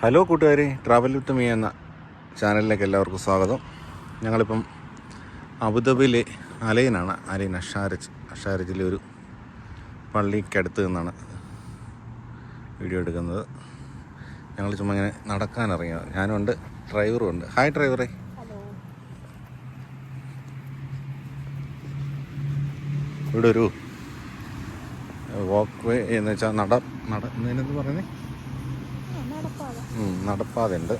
Hello കൂട്ടുകാരെ travel with me എന്ന ചാനലിലേക്ക് എല്ലാവർക്കും സ്വാഗതം. ഞങ്ങളിപ്പം അബുദാബിയിലെ അലൈനാണ് അലൈൻ അഷാരജ് അഷാരജിലെ ഒരു പള്ളിക്കടുത്ത് നിന്നാണ് വീഡിയോ എടുക്കുന്നത്. ഞങ്ങൾ ചുമ്മാ ഇങ്ങനെ നടക്കാൻ ഇറങ്ങിയത്. ഞാനുണ്ട് ഡ്രൈവറും ഉണ്ട്. ഹായ് ഡ്രൈവറെ. ഇവിടെ ഒരു വാക്ക് വേ എന്ന് വെച്ചാൽ നട നട എന്നതിനെന്ത് പറയുന്നത് ഉം, നടപ്പാതയുണ്ട്.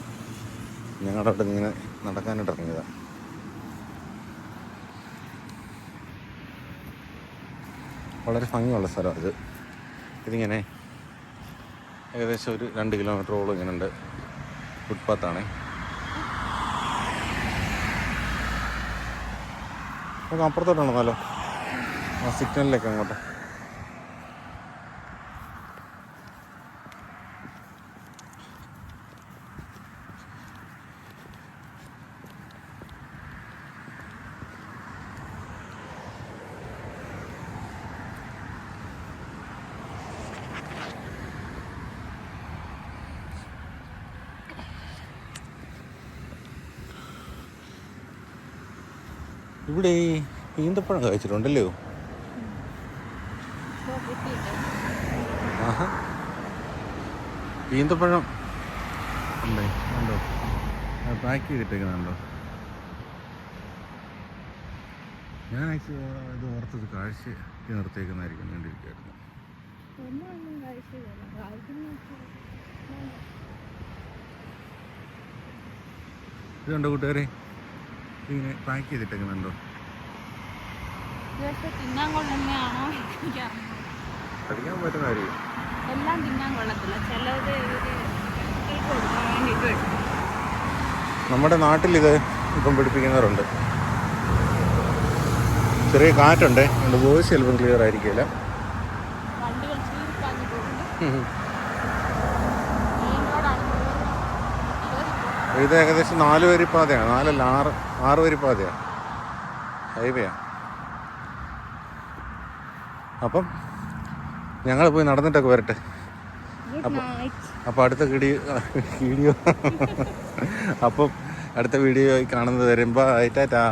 ഞങ്ങളുടെ അവിടെ ഇങ്ങനെ നടക്കാനായിട്ട് ഇറങ്ങിയതാണ് വളരെ ഭംഗിയുള്ള സ്ഥലമാണ് ഇത്. ഇതിങ്ങനെ ഏകദേശം ഒരു രണ്ട് കിലോമീറ്ററോളം ഇങ്ങനെ ഉണ്ട് ഫുട്പാത്താണ്. നമുക്ക് അപ്പുറത്തോട്ടാണോ ആ സിഗ്നലിലേക്ക് അങ്ങോട്ട്. ഇവിടെ ഈന്തപ്പഴം കഴിച്ചിട്ടുണ്ടല്ലോ. ഈന്തപ്പഴം ഉണ്ടേ ഉണ്ടോ? പാക്ക് ചെയ്തിട്ടേക്കുന്നുണ്ടോ? ഞാൻ ഇത് ഓർത്തത് കാഴ്ച നിർത്തിയേക്കുന്നതായിരിക്കും വേണ്ടിയിരിക്കുമായിരുന്നു ഇതുണ്ടോ കൂട്ടുകാരെ? ഇങ്ങനെ പാക്ക് ചെയ്തിട്ടേക്കുന്നുണ്ടോ? തിന്നാൻ കൊള്ളുന്നതാണോ. പഠിക്കാൻ പറ്റുന്ന കാര്യം. എല്ലാം തിന്നാൻ കൊള്ളത്തില്ല. ചിലത് നമ്മുടെ നാട്ടിൽ ഇത് ഇപ്പം പിടിപ്പിക്കുന്നവരുണ്ട്. ചെറിയ കാറ്റുണ്ട്. അതുകൊണ്ട് വോയിസ് ചിലപ്പം ക്ലിയർ ആയിരിക്കില്ല. വണ്ടികൾ ഇത് ഏകദേശം നാല് വരി പാതയാണ് നാലല്ല ആറ് ആറ് വരി പാതയാണ് ഹൈവേയാണ് അപ്പം ഞങ്ങൾ പോയി നടന്നിട്ടൊക്കെ വരട്ടെ. അപ്പം അപ്പം അടുത്ത വീഡിയോ വീഡിയോ അപ്പം അടുത്ത വീഡിയോ കാണുന്നത് വരുമ്പോൾ ടാറ്റാ